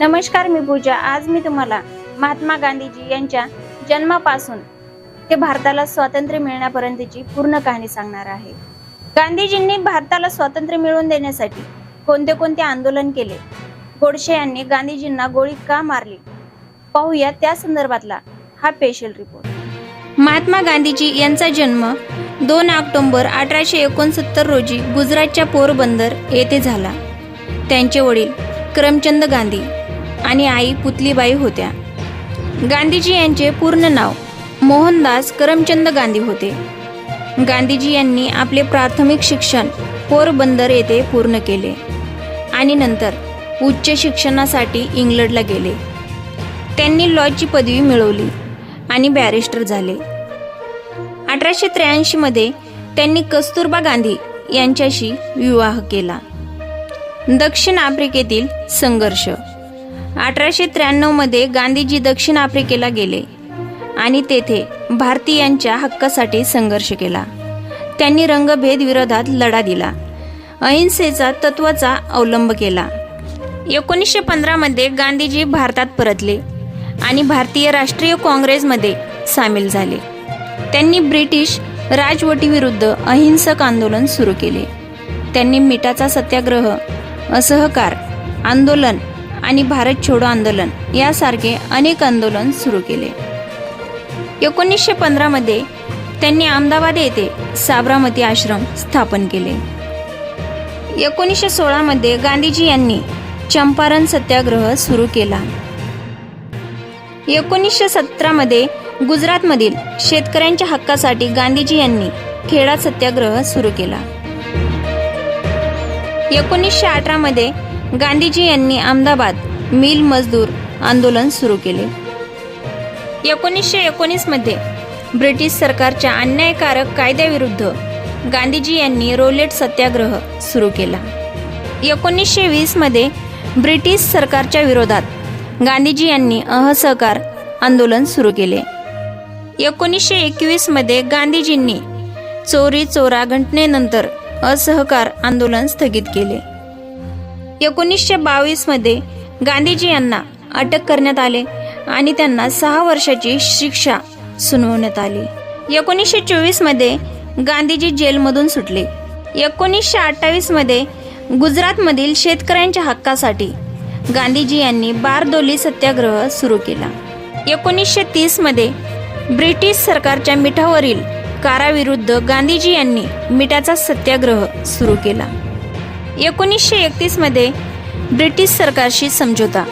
नमस्कार मी पूजा. आज मी तुम्हाला महात्मा गांधीजी यांच्या जन्मापासून ते भारताला स्वातंत्र्य मिळण्यापर्यंतची पूर्ण कहाणी सांगणार आहे. गांधीजींनी भारताला स्वातंत्र्य मिळवून देण्यासाठी कोणते कोणते आंदोलन केले? गोडशे यांनी गांधीजींना गोळी का मारली? पाहूया त्या संदर्भातला हा स्पेशल रिपोर्ट महात्मा गांधीजी यांचा जन्म दोन ऑक्टोबर अठराशे एकोणसत्तर रोजी गुजरातच्या पोरबंदर येथे झाला. त्यांचे वडील करमचंद गांधी आणि आई पुतलीबाई होत्या. गांधीजी यांचे पूर्ण नाव मोहनदास करमचंद गांधी होते. गांधीजी यांनी आपले प्राथमिक शिक्षण पोरबंदर येथे पूर्ण केले आणि नंतर उच्च शिक्षणासाठी इंग्लंडला गेले. त्यांनी लॉची पदवी मिळवली आणि बॅरिस्टर झाले. अठराशे त्र्याऐंशीमध्ये त्यांनी कस्तुरबा गांधी यांच्याशी विवाह केला. दक्षिण आफ्रिकेतील संघर्ष अठराशे त्र्याण्णवमध्ये गांधीजी दक्षिण आफ्रिकेला गेले आणि तेथे भारतीयांच्या हक्कासाठी संघर्ष केला. त्यांनी रंगभेद विरोधात लढा दिला. अहिंसेचा तत्वाचा अवलंब केला. एकोणीसशे पंधरामध्ये गांधीजी भारतात परतले आणि भारतीय राष्ट्रीय काँग्रेसमध्ये सामील झाले. त्यांनी ब्रिटिश राजवटीविरुद्ध अहिंसक आंदोलन सुरू केले. त्यांनी मिठाचा सत्याग्रह असहकार आंदोलन आणि भारत छोडो आंदोलन यासारखे अनेक आंदोलन सुरू केले. एकोणीसशे पंधरामध्ये त्यांनी अहमदाबाद येथे साबरामती आश्रम स्थापन केले. एकोणीसशे सोळामध्ये गांधीजी यांनी चंपारण सत्याग्रह सुरू केला. एकोणीसशे सतरामध्ये गुजरातमधील शेतकऱ्यांच्या हक्कासाठी गांधीजी यांनी खेडा सत्याग्रह सुरू केला. एकोणीसशे अठरामध्ये गांधीजी यांनी अहमदाबाद मिल मजदूर आंदोलन सुरू केले. एकोणीसशे एकोणीसमध्ये ब्रिटिश सरकारच्या अन्यायकारक कायद्याविरुद्ध गांधीजी यांनी रोलेट सत्याग्रह सुरू केला. एकोणीसशे वीसमध्ये ब्रिटिश सरकारच्या विरोधात गांधीजी यांनी असहकार आंदोलन सुरू केले. एकोणीसशे एकवीसमध्ये गांधीजींनी चोरी चोरा घटनेनंतर असहकार आंदोलन स्थगित केले. एकोणीसशे बावीसमध्ये गांधीजी यांना अटक करण्यात आले आणि त्यांना सहा वर्षाची शिक्षा सुनावण्यात आली. एकोणीसशे चोवीसमध्ये गांधीजी जेलमधून सुटले. एकोणीसशे अठ्ठावीसमध्ये गुजरातमधील शेतकऱ्यांच्या हक्कासाठी गांधीजी यांनी बारदोली सत्याग्रह सुरू केला. एकोणीसशे तीसमध्ये ब्रिटिश सरकारच्या मिठावरील काराविरुद्ध गांधीजी यांनी मिठाचा सत्याग्रह सुरू केला. एकोणीसशे एकतीसमध्ये ब्रिटिश सरकारशी समझोता.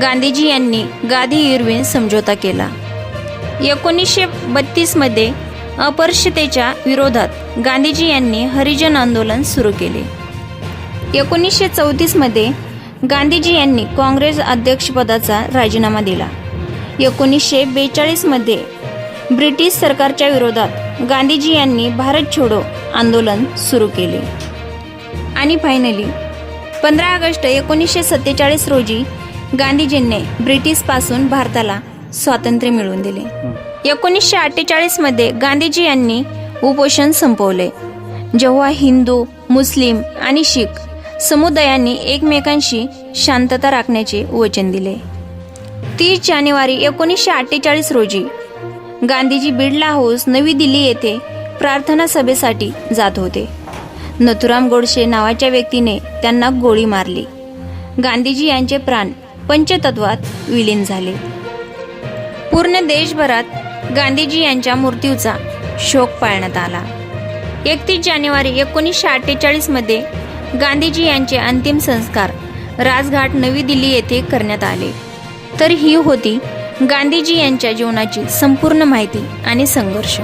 गांधीजी यांनी गांधी इरविन समझोता केला. एकोणीसशे बत्तीसमध्ये अपरिषतेच्या विरोधात गांधीजी यांनी हरिजन आंदोलन सुरू केले. एकोणीसशे चौतीसमध्ये गांधीजी यांनी काँग्रेस अध्यक्षपदाचा राजीनामा दिला. एकोणीसशे बेचाळीसमध्ये ब्रिटिश सरकारच्या विरोधात गांधीजी यांनी भारत छोडो आंदोलन सुरू केले. आणि फायनली पंधरा ऑगस्ट एकोणीसशे सत्तेचाळीस रोजी गांधीजींनी ब्रिटिशपासून भारताला स्वातंत्र्य मिळवून दिले. एकोणीसशे अठ्ठेचाळीसमध्ये गांधीजी यांनी उपोषण संपवले. जेव्हा हिंदू मुस्लिम आणि शीख समुदायांनी एकमेकांशी शांतता राखण्याचे वचन दिले. तीस जानेवारी एकोणीसशे अठ्ठेचाळीस रोजी गांधीजी बिर्ला हाऊस नवी दिल्ली येथे प्रार्थना सभेसाठी जात होते. नथुराम गोडसे नावाच्या व्यक्तीने त्यांना गोळी मारली. गांधीजी यांचे प्राण पंचतत्वात विलीन झाले. पूर्ण देशभरात गांधीजी यांच्या मृत्यूचा शोक पाळण्यात आला. एकतीस जानेवारी एकोणीसशे अठ्ठेचाळीसमध्ये गांधीजी यांचे अंतिम संस्कार राजघाट नवी दिल्ली येथे करण्यात आले. तर ही होती गांधीजी यांच्या जीवनाची संपूर्ण माहिती आणि संघर्ष.